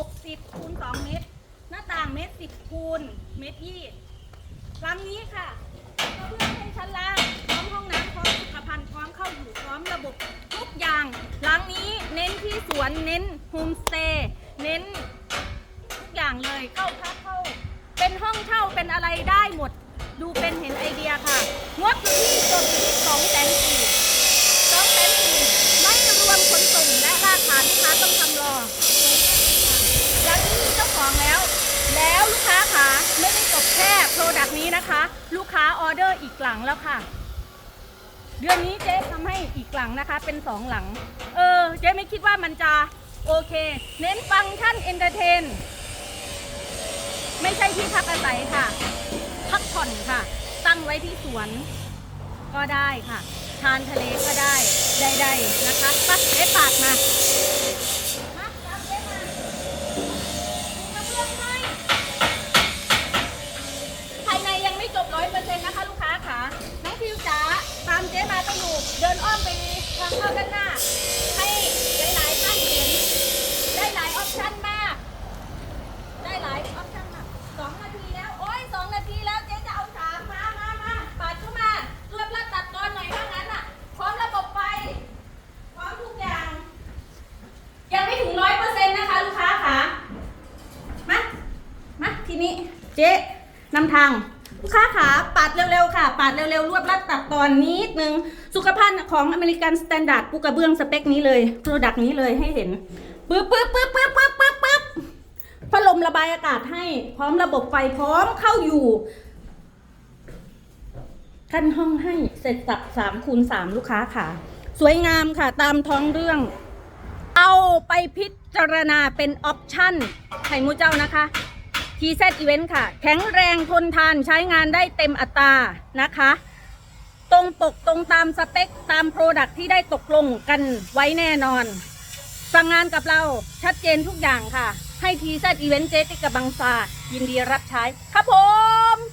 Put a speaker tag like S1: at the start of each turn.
S1: 60คูณ2เมตร หน้าต่างเมตร 10คูณเมตรยี่หลังนี้ค่ะกระเบื้องเป็นชั้นล่างพร้อมห้องน้ำพร้อมสุขภัณฑ์พร้อมเข้าอยู่พร้อมระบบทุกอย่างหลังนี้เน้นที่สวนเน้นโฮมสเตย์เน้นทุกอย่างเลยเข้าพักเข้า เป็นห้องเช่าเป็นอะไรได้หมด ดูเป็นเห็นไอเดียค่ะงบอยู่ที่จบที่สองแสนสี่สองแสนสี่ไม่รวมขนส่งและราคาลูกค้าต้องทำรออย่างนี้มีเจ้าของแล้ว แล้วลูกค้าค่ะไม่ได้จบแค่โปรดักต์นี้นะคะ ลูกค้าออเดอร์อีกหลังแล้วค่ะ เดือนนี้เจ๊ทำให้อีกหลังนะคะ เป็นสองหลัง เออ เจ๊ไม่คิดว่ามันจะโอเค เน้นฟังก์ชันเอนเตอร์เทน ไม่ใช่ที่พักอาศัยค่ะ พักผ่อนค่ะ ตั้งไว้ที่สวนก็ได้ค่ะ ทานทะเลก็ได้ ได้ๆนะคะปักเอ๊ะปากมา เดินอ้อมไปทางเข้าด้านหน้า ให้หลายๆท่านเห็น ได้หลายออปชั่นมาก ได้หลายออปชั่นมากสองนาทีแล้ว โอ้ยสองนาทีแล้วเจ๊จะเอาสามมามามาปาดเข้ามารวบรัดตัดตอนหน่อยว่างั้นอะ พร้อมระบบไฟพร้อมทุกอย่าง ยังไม่ถึงร้อยเปอร์เซ็นต์นะคะลูกค้าค่ะ มา มาทีนี้เจ๊นำทาง ลูกค้าขาปาดเร็วๆค่ะปาดเร็วๆ รวบรัดตัดตอนนิดนึง สุขภาพของอเมริกันสแตนดาร์ดปูกระเบื้องสเปคนี้เลยโปรดักต์นี้เลยให้เห็นปึ๊บปึ๊บปึ๊บปึ๊บปึ๊บปึ๊บปึ๊บพัดลมระบายอากาศให้พร้อมระบบไฟพร้อมเข้าอยู่ขั้นห้องให้เสร็จสับสามคูณสามลูกค้าค่ะ สวยงามค่ะตามท้องเรื่อง เอาไปพิจารณาเป็นออปชั่นไข่มูเจ้านะคะ ทีเซตอีเวนต์ค่ะ แข็งแรงทนทานใช้งานได้เต็มอัตรานะคะ ตรงปกตรงตามสเปค ตามโปรดักที่ได้ตกลงกันไว้แน่นอน สั่งงานกับเราชัดเจนทุกอย่างค่ะ ให้ทีเซตอีเวนต์เจติกับบางซายินดีรับใช้ครับผม